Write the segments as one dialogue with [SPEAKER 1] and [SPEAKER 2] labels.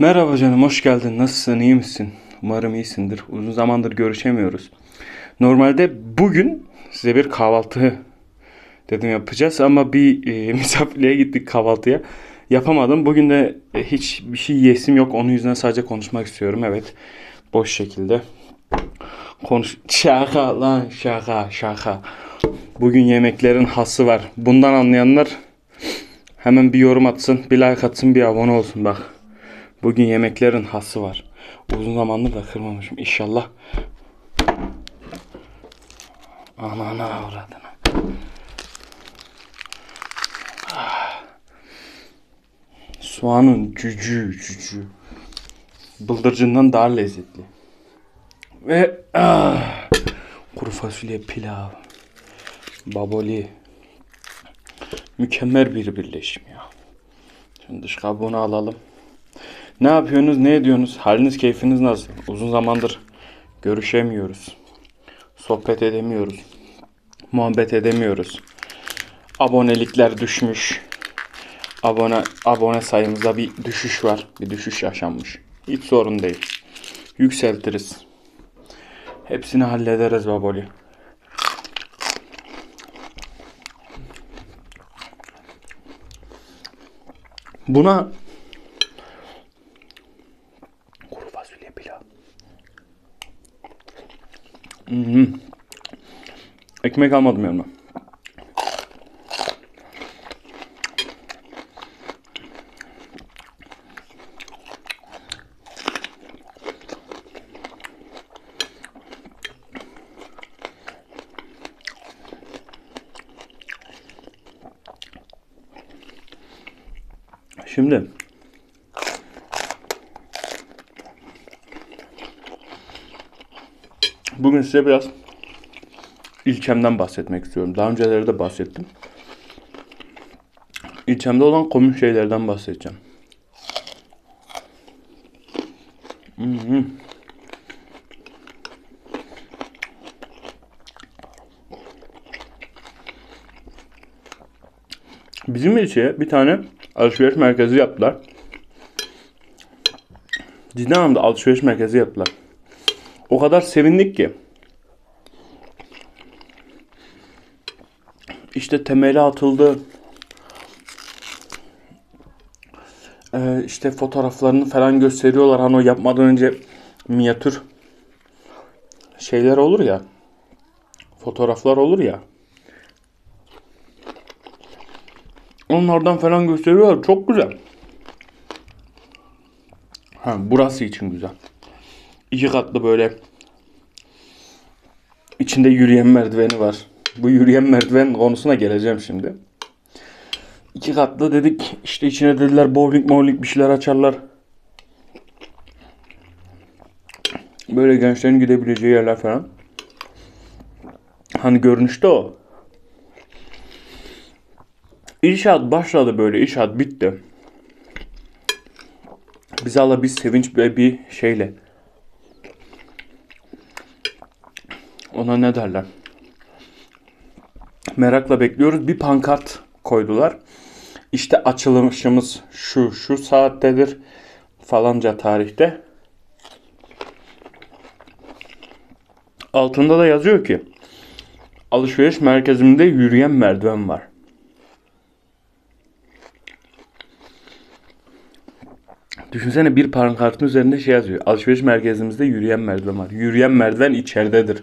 [SPEAKER 1] Merhaba canım hoş geldin. Nasılsın iyi misin? Umarım iyisindir. Uzun zamandır görüşemiyoruz. Normalde bugün size bir kahvaltı dedim yapacağız ama bir e, misafirliğe gittik kahvaltıya. Yapamadım. Bugün de e, hiç bir şey yesim yok. Onun yüzünden sadece konuşmak istiyorum. Evet. Boş şekilde. Konuş şaka lan şaka şaka. Bugün yemeklerin hası var. Bundan anlayanlar hemen bir yorum atsın, bir like atsın, bir abone olsun bak. Bugün yemeklerin hası var. Uzun zamandır da kırmamışım. İnşallah. Anana avradına. Ah. Soğanın cücü cücü. Bıldırcından daha lezzetli. Ve ah, kuru fasulye pilav. Baboli. Mükemmel bir birleşim ya. Şimdi dış kabuğunu alalım. Ne yapıyorsunuz, ne ediyorsunuz? Haliniz, keyfiniz nasıl? Uzun zamandır görüşemiyoruz. Sohbet edemiyoruz. Muhabbet edemiyoruz. Abonelikler düşmüş. Abone abone sayımızda bir düşüş var. Bir düşüş yaşanmış. Hiç sorun değil. Yükseltiriz. Hepsini hallederiz baboli. Buna Hmm. Ekmek almadım yanıma. Şimdi Bugün size biraz ilçemden bahsetmek istiyorum. Daha öncelerde bahsettim. İlçemde olan komik şeylerden bahsedeceğim. Hmm. Bizim ilçeye bir tane alışveriş merkezi yaptılar. Dinamda alışveriş merkezi yaptılar o kadar sevindik ki. İşte temeli atıldı. Ee, işte fotoğraflarını falan gösteriyorlar. Hani o yapmadan önce minyatür şeyler olur ya. Fotoğraflar olur ya. Onlardan falan gösteriyorlar. Çok güzel. Ha, burası için güzel. İki katlı böyle içinde yürüyen merdiveni var. Bu yürüyen merdiven konusuna geleceğim şimdi. İki katlı dedik. İşte içine dediler bowling bowling bir şeyler açarlar. Böyle gençlerin gidebileceği yerler falan. Hani görünüşte o. İnşaat başladı böyle. İnşaat bitti. Bizi Allah bir sevinç ve bir şeyle ona ne derler? Merakla bekliyoruz. Bir pankart koydular. İşte açılışımız şu şu saattedir falanca tarihte. Altında da yazıyor ki alışveriş merkezimde yürüyen merdiven var. Düşünsene bir pankartın üzerinde şey yazıyor. Alışveriş merkezimizde yürüyen merdiven var. Yürüyen merdiven içeridedir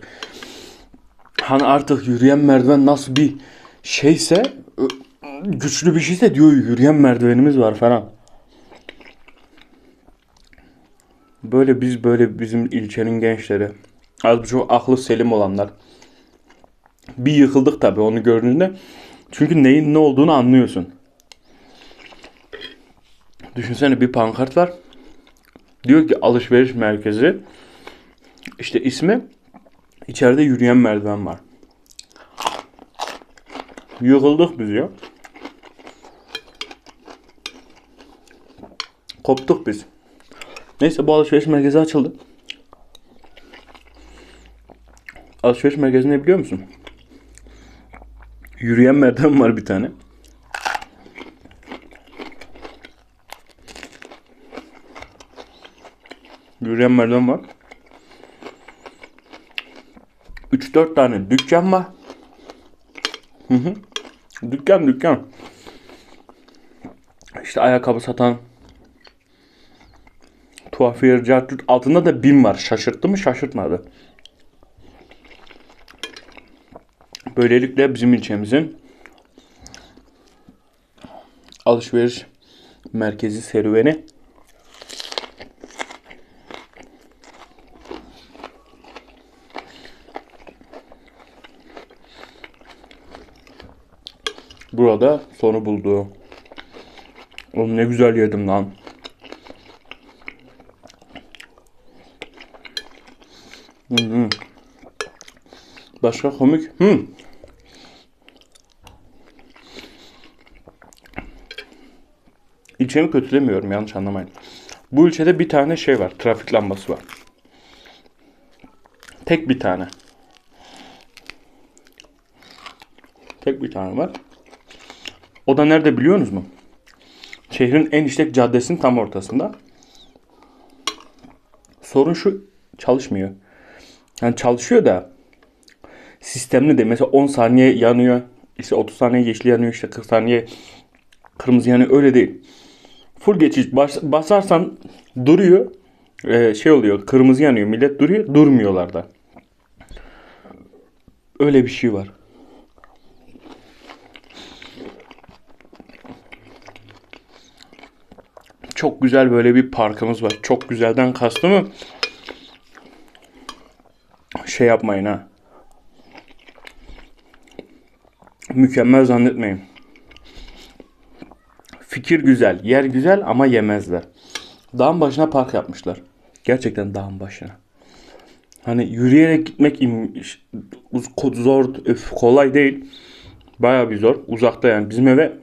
[SPEAKER 1] hani artık yürüyen merdiven nasıl bir şeyse güçlü bir şeyse diyor yürüyen merdivenimiz var falan. Böyle biz böyle bizim ilçenin gençleri az buçuk aklı selim olanlar bir yıkıldık tabi onu gördüğünde çünkü neyin ne olduğunu anlıyorsun. Düşünsene bir pankart var. Diyor ki alışveriş merkezi işte ismi İçeride yürüyen merdiven var. Yıkıldık biz ya. Koptuk biz. Neyse bu alışveriş merkezi açıldı. Alışveriş merkezi ne biliyor musun? Yürüyen merdiven var bir tane. Yürüyen merdiven var. 3-4 tane dükkan var. Dükkan dükkan. İşte ayakkabı satan tuhafiyer cartürt altında da bin var. Şaşırttı mı şaşırtmadı. Böylelikle bizim ilçemizin alışveriş merkezi serüveni burada sonu buldu. Oğlum ne güzel yedim lan. Hı hı. Başka komik. Hı. İlçemi kötülemiyorum yanlış anlamayın. Bu ilçede bir tane şey var. Trafik lambası var. Tek bir tane. Tek bir tane var. O da nerede biliyorsunuz mu? Şehrin en işlek caddesinin tam ortasında. Sorun şu çalışmıyor. Yani çalışıyor da sistemli de mesela 10 saniye yanıyor. İşte 30 saniye yeşil yanıyor işte 40 saniye kırmızı yanıyor öyle değil. Full geçiş bas, basarsan duruyor. Ee, şey oluyor kırmızı yanıyor millet duruyor durmuyorlar da. Öyle bir şey var. çok güzel böyle bir parkımız var. Çok güzelden kastımı şey yapmayın ha. Mükemmel zannetmeyin. Fikir güzel, yer güzel ama yemezler. Dağın başına park yapmışlar. Gerçekten dağın başına. Hani yürüyerek gitmek zor, kolay değil. Baya bir zor. Uzakta yani. Bizim eve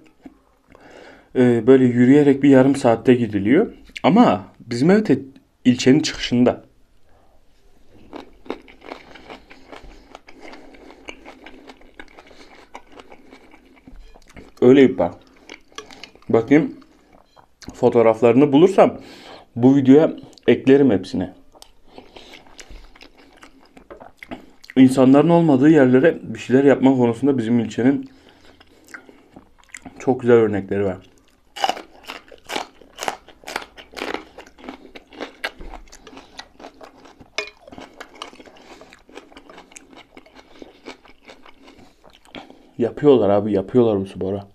[SPEAKER 1] ee, böyle yürüyerek bir yarım saatte gidiliyor. Ama bizim evet ilçenin çıkışında. Öyle bir park. Bakayım fotoğraflarını bulursam bu videoya eklerim hepsini. İnsanların olmadığı yerlere bir şeyler yapma konusunda bizim ilçenin çok güzel örnekleri var. Yapıyorlar abi yapıyorlar bu spora.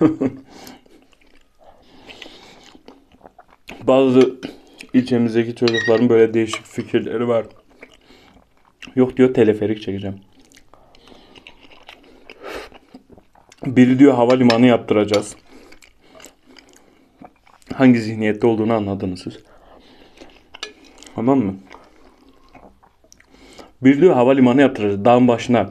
[SPEAKER 1] Bazı ilçemizdeki çocukların böyle değişik fikirleri var. Yok diyor teleferik çekeceğim. Biri diyor havalimanı yaptıracağız. Hangi zihniyette olduğunu anladınız siz. Tamam mı? Bir diyor havalimanı yaptıracağız dağın başına.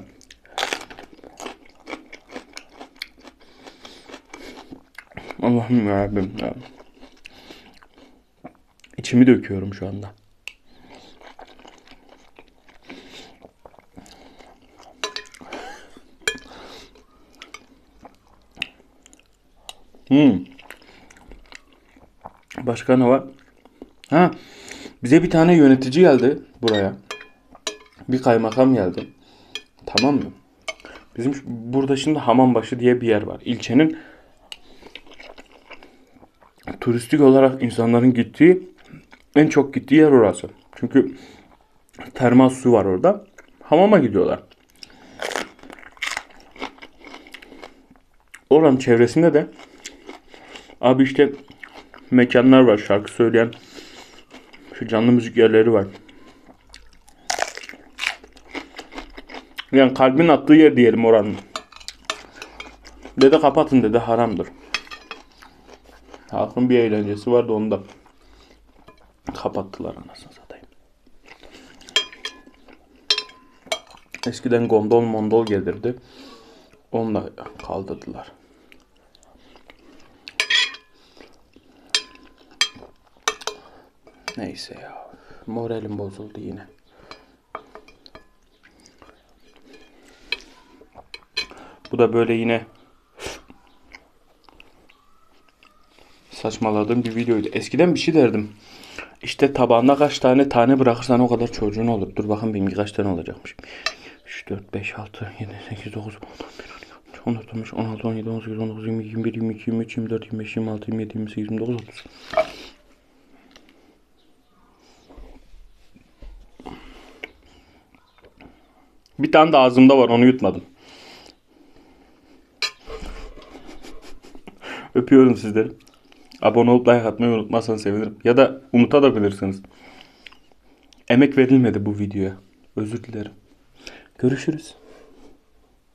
[SPEAKER 1] Allah'ım yarabbim ya. İçimi döküyorum şu anda. Hmm. Başka ne var? Ha, bize bir tane yönetici geldi buraya bir kaymakam geldi. Tamam mı? Bizim burada şimdi Hamambaşı diye bir yer var. İlçenin turistik olarak insanların gittiği en çok gittiği yer orası. Çünkü termal su var orada. Hamama gidiyorlar. Oranın çevresinde de abi işte mekanlar var. Şarkı söyleyen şu canlı müzik yerleri var. Yani kalbin attığı yer diyelim oranın. Dede kapatın dede haramdır. Halkın bir eğlencesi vardı onu da kapattılar anasını satayım. Eskiden gondol mondol gelirdi. Onu da kaldırdılar. Neyse ya. Moralim bozuldu yine. Bu da böyle yine saçmaladığım bir videoydu. Eskiden bir şey derdim. İşte tabağına kaç tane tane bırakırsan o kadar çocuğun olur. Dur bakın benim kaç tane olacakmış. 3, 4, 5, 6, 7, 8, 9, 10, 11, 12, 13, 14, 15, 16, 17, 18, 19, 20, 21, 22, 23, 24, 25, 26, 27, 28, 29, 30. Bir tane de ağzımda var onu yutmadım. Öpüyorum sizleri. Abone olup like atmayı unutmazsanız sevinirim. Ya da unutabilirsiniz. Emek verilmedi bu videoya. Özür dilerim. Görüşürüz.